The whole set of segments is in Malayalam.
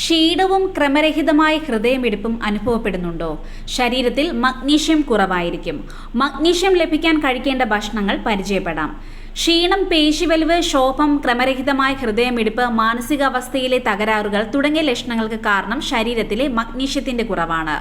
ക്ഷീണവും ക്രമരഹിതമായ ഹൃദയമിടിപ്പും അനുഭവപ്പെടുന്നുണ്ടോ? ശരീരത്തിൽ മഗ്നീഷ്യം കുറവായിരിക്കും. മഗ്നീഷ്യം ലഭിക്കാൻ കഴിക്കേണ്ട ഭക്ഷണങ്ങൾ പരിചയപ്പെടാം. ക്ഷീണം പേശിവലിവ് ശോഭം ക്രമരഹിതമായ ഹൃദയമിടിപ്പ് മാനസികാവസ്ഥയിലെ തകരാറുകൾ തുടങ്ങിയ ലക്ഷണങ്ങൾക്ക് കാരണം ശരീരത്തിലെ മഗ്നീഷ്യത്തിന്റെ കുറവാണ്.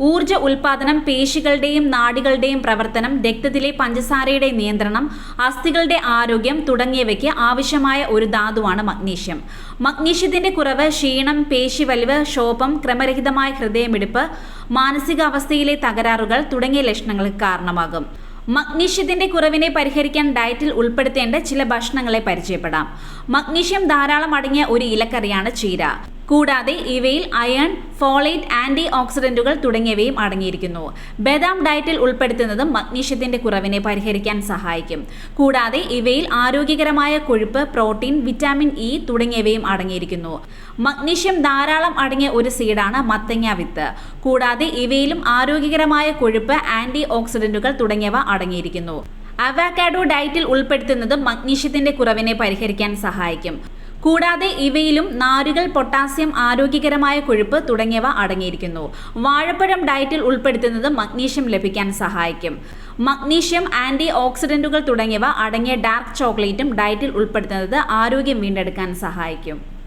ഊർജ ഉൽപാദനം പേശികളുടെയും നാടികളുടെയും പ്രവർത്തനം രക്തത്തിലെ പഞ്ചസാരയുടെ നിയന്ത്രണം അസ്ഥികളുടെ ആരോഗ്യം തുടങ്ങിയവയ്ക്ക് ആവശ്യമായ ഒരു ധാതുവാണ് മഗ്നീഷ്യം. മഗ്നീഷ്യത്തിന്റെ കുറവ് ക്ഷീണം പേശിവലിവ് ശോഭം ക്രമരഹിതമായ ഹൃദയമിടിപ്പ് മാനസികാവസ്ഥയിലെ തകരാറുകൾ തുടങ്ങിയ ലക്ഷണങ്ങൾക്ക് കാരണമാകും. മഗ്നീഷ്യത്തിന്റെ കുറവിനെ പരിഹരിക്കാൻ ഡയറ്റിൽ ഉൾപ്പെടുത്തേണ്ട ചില ഭക്ഷണങ്ങളെ പരിചയപ്പെടാം. മഗ്നീഷ്യം ധാരാളം അടങ്ങിയ ഒരു ഇലക്കറിയാണ് ചീര. കൂടാതെ ഇവയിൽ അയൺ ഫോളേറ്റ് ആന്റി ഓക്സിഡന്റുകൾ തുടങ്ങിയവയും അടങ്ങിയിരിക്കുന്നു. ബദാം ഡയറ്റിൽ ഉൾപ്പെടുത്തുന്നതും മഗ്നീഷ്യത്തിന്റെ കുറവിനെ പരിഹരിക്കാൻ സഹായിക്കും. കൂടാതെ ഇവയിൽ ആരോഗ്യകരമായ കൊഴുപ്പ് പ്രോട്ടീൻ വിറ്റാമിൻ ഇ തുടങ്ങിയവയും അടങ്ങിയിരിക്കുന്നു. മഗ്നീഷ്യം ധാരാളം അടങ്ങിയ ഒരു സീഡാണ് മത്തങ്ങ വിത്ത്. കൂടാതെ ഇവയിലും ആരോഗ്യകരമായ കൊഴുപ്പ് ആന്റി ഓക്സിഡന്റുകൾ തുടങ്ങിയവ അടങ്ങിയിരിക്കുന്നു. അവാക്കാഡോ ഡയറ്റിൽ ഉൾപ്പെടുത്തുന്നത് മഗ്നീഷ്യത്തിന്റെ കുറവിനെ പരിഹരിക്കാൻ സഹായിക്കും. കൂടാതെ ഇവയിലും നാരുകൾ പൊട്ടാസ്യം ആരോഗ്യകരമായ കൊഴുപ്പ് തുടങ്ങിയവ അടങ്ങിയിരിക്കുന്നു. വാഴപ്പഴം ഡയറ്റിൽ ഉൾപ്പെടുത്തുന്നത് മഗ്നീഷ്യം ലഭിക്കാൻ സഹായിക്കും. മഗ്നീഷ്യം ആന്റി ഓക്സിഡന്റുകൾ തുടങ്ങിയവ അടങ്ങിയ ഡാർക്ക് ചോക്ലേറ്റും ഡയറ്റിൽ ഉൾപ്പെടുത്തുന്നത് ആരോഗ്യം വീണ്ടെടുക്കാൻ സഹായിക്കും.